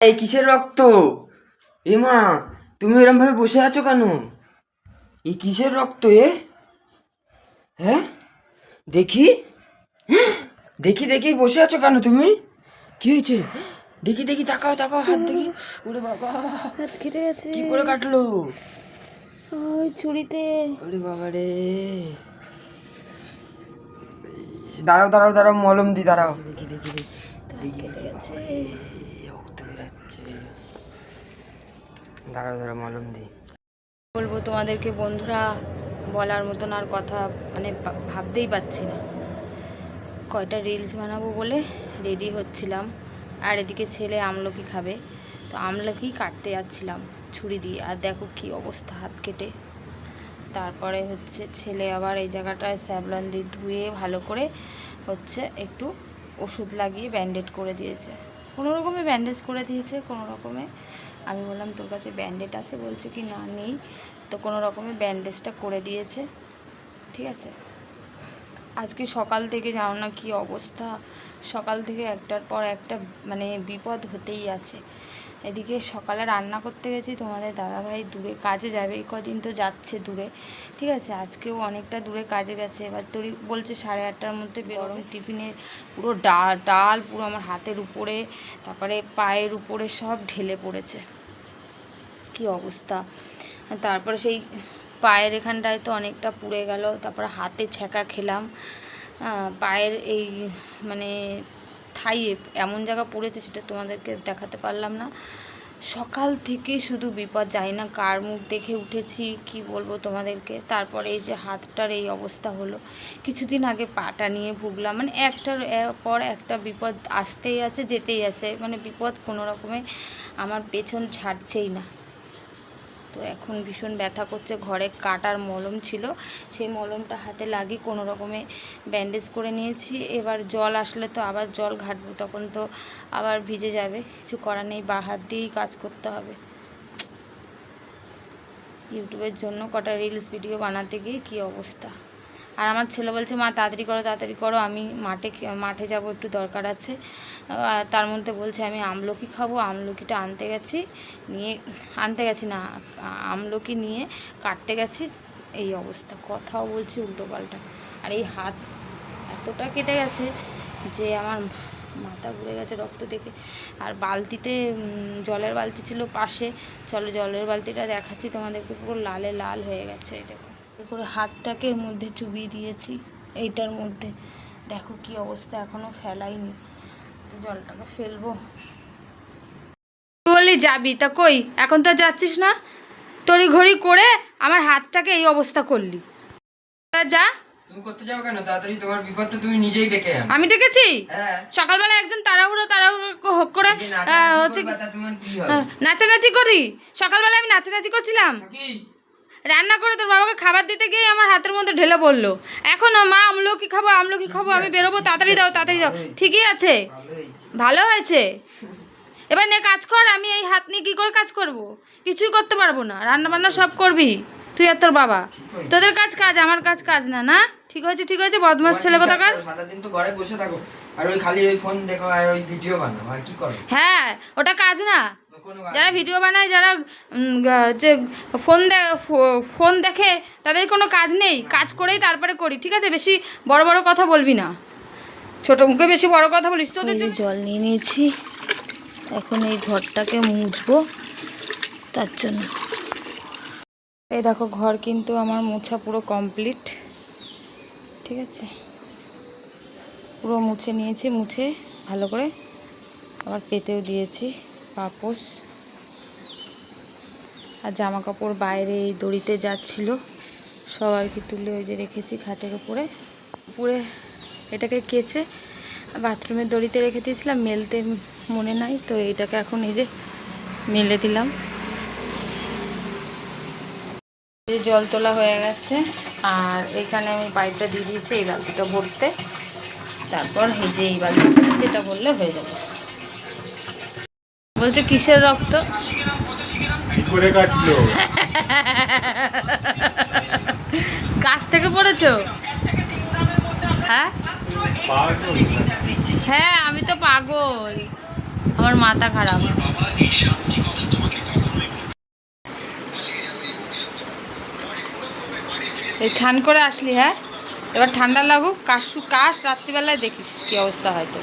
এই কিসের রক্ত? এ মা তুমি এরম ভাবে বসে আছো কেন? এই কিসের রক্ত এ? হ্যাঁ? দেখি। দেখি দেখি বসে আছো কেন তুমি? কি হয়েছে? দেখি দেখি তাকাও তাকাও হাত দেখি। ওরে বাবা হাত কেটে গেছে কি করে কাটলো? ওই ছুরিতে। ওরে বাবা রে। দাঁড়াও দাঁড়াও দাঁড়াও মলম দি দাঁড়াও। দেখি দেখি দেখি। দেখি কেটে গেছে রক্ত বেরাচ্ছে। দাঁড়াও দাঁড়াও মলম দি। বলব তোমাদেরকে বন্ধুরা বলার মতন আর কথা মানে ভাবতেই পারছি না। কয়টা রিলস বানাবো বলে রেডি হচ্ছিলাম। আর এদিকে ছেলে আমলকি খাবে। তো আমলকি কাটতে যাচ্ছিলাম ছুরি দিয়ে। আর দেখো কি অবস্থা হাত কেটে। তারপরে হচ্ছে ছেলে আবার এই জায়গাটায় স্যাবলন দিয়ে ধুয়ে ভালো করে হচ্ছে একটু ওষুধ লাগিয়ে ব্যান্ডেড করে দিয়েছে। কোনো রকমে ব্যান্ডেজ করে দিয়েছে, কোনো রকমে। আমি বললাম, তোর কাছে ব্যান্ডেড আছে? বলছে কি, না, নেই। তো কোনো রকমে ব্যান্ডেজটা করে দিয়েছে। ঠিক আছে? আজকে সকাল থেকে জানো না কি অবস্থা? সকাল থেকে একটার পর একটা মানে বিপদ হতেই আছে। এদিকে সকালে রান্না করতে গেছি তোমাদের দাদাভাই দূরে কাজে যাবে এই কদিন তো যাচ্ছে দূরে ঠিক আছে? আজকেও অনেকটা দূরে কাজে গেছে এবার তোরই বলছে সাড়ে আটটার মধ্যে গরম। টিফিনে পুরো ডাল ডাল পুরো আমার হাতের উপরে তারপরে পায়ের উপরে সব ঢেলে পড়েছে। কি অবস্থা? তারপরে সেই পায়ের এখানটায় তো অনেকটা পুড়ে গেল তারপরে হাতে ছ্যাঁকা খেলাম। পায়ের এই মানে থাইয়ে এমন জায়গা পড়েছে সেটা তোমাদেরকে দেখাতে পারলাম না। সকাল থেকে শুধু বিপদ যাই না কার মুখ দেখে উঠেছি, কি বলব তোমাদেরকে। তারপরে এই যে হাতটার এই অবস্থা হলো। কিছুদিন আগে পাটা নিয়ে ভুগলাম। মানে একটার পর একটা বিপদ আসতেই আছে, যেতেই আছে। মানে বিপদ কোনো রকমে আমার পেছন ছাড়ছেই না। তো এখন ভীষণ ব্যথা করছে। ঘরে কাটার মলম ছিল। সেই মলমটা হাতে লাগিয়ে কোনো রকমে ব্যান্ডেজ করে নিয়েছি। এবার জল আসলে তো আবার জল ঘাটবো, তখন তো আবার ভিজে যাবে। কিছু করার নেই, বা হাত দিয়েই কাজ করতে হবে। ইউটিউবের জন্য কটা রিলস ভিডিও বানাতে গিয়ে কী অবস্থা? আর আমার ছেলে বলছে, মা, তাড়াতাড়ি করো তাড়াতাড়ি করো, আমি মাঠে মাঠে যাব, একটু দরকার আছে। তার মধ্যে বলছে, আমি আমলকি খাব, আমলকিটা আনতে গেছি, নিয়ে, আনতে গেছি না, আমলকি নিয়ে কাটতে গেছি। এই অবস্থা, কথাও বলছি উল্টো পাল্টা। আর এই হাত এতটা কেটে গেছে যে আমার মাথা ঘুরে গেছে রক্ত দেখে। আর বালতিতে জলের বালতি ছিল পাশে। চলো, জলের বালতিটা দেখাচ্ছি তোমাদেরকে, পুরো লালে লাল হয়ে গেছে দেখো। করে হাতটাকে এর মধ্যে চুবিয়ে দিয়েছি এইটার মধ্যে। দেখো কি অবস্থা এখনও ফেলাইনি। তো জলটাকে ফেলব। বললি যাবি তা কই? এখন তো যাচ্ছিস না? তড়ি ঘড়ি করে আমার হাতটাকে এই অবস্থা করলি। যা। তুমি করতে যাও কেন? তাড়াতাড়ি তোমার বিপদ তো তুমি নিজেই ডেকে আমি ডেকেছি? হ্যাঁ। সকালবেলা একজন তাড়াহুড়ো তাড়াহুড়ো ক- করে এই যে আহ, নাচানাচি হচ্ছে করি? সকালবেলা আমি নাচানাচি করছিলাম। রান্না করে তোর বাবাকে খাবার দিতে গিয়ে আমার হাতের মধ্যে ঢেলে পড়ল। এখন মা আমলকি খাব আমলকি খাব আমি বেরোবো তাড়াতাড়ি দাও তাড়াতাড়ি দাও। ঠিকই আছে? ভালো হয়েছে? এবার নে কাজ কর আমি এই হাত নিয়ে কী করে কাজ করব? কিছুই করতে পারব না। রান্না বান্না সব করবি তুই আর তোর বাবা। তোদের কাজ কাজ আমার কাজ কাজ না না? ঠিক হয়েছে ঠিক হয়েছে? বদমাস ছেলে কোথাকার? সারাদিন তো ঘরে বসে থাকো। আর ওই খালি ওই ফোন দেখো আর ওই ভিডিও বানাও আর কি করো হ্যাঁ ওটা কাজ না। যারা ভিডিও বানায় যারা যে ফোন দে ফোন দেখে তাদের কোনো কাজ নেই। কাজ করেই তারপরে করি ঠিক আছে? বেশি বড় বড় কথা বলবি না। ছোট মুখে বেশি বড় কথা বলিস। তোদের জল নিয়ে নিয়েছি। এখন এই ঘরটাকে মুছবো তার জন্য। এই দেখো ঘর কিন্তু আমার মোছা পুরো কমপ্লিট। ঠিক আছে? পুরো মুছে নিয়েছি মুছে ভালো করে। আবার পেতেও দিয়েছি। পাপোশ আর জামা কাপড় বাইরে এই দড়িতে যাচ্ছিল। সব আর কি তুলে ওই যে রেখেছি খাটের উপরে। উপরে এটাকে কেচে বাথরুমের দড়িতে রেখে দিয়েছিলাম, মেলতে মনে নাই, তো এটাকে এখন এই যে মেলে দিলাম। জল তোলা হয়ে গেছে, আর এখানে আমি পাইপটা দিয়ে দিয়েছি এই বালতিটা ভরতে। তারপর এই যে এই বালতিটা এটা ভরলে হয়ে যাবে। বলছে কিসের রক্ত? কি করে কাটলো? গাছ থেকে পড়েছো? হ্যাঁ? হ্যাঁ আমি তো পাগল। আমার মাথা খারাপ। এই ছান করে আসলি হ্যাঁ? এবার ঠান্ডা লাগুক কাশ কাশ রাত্রিবেলায় দেখিস কি অবস্থা হয়তো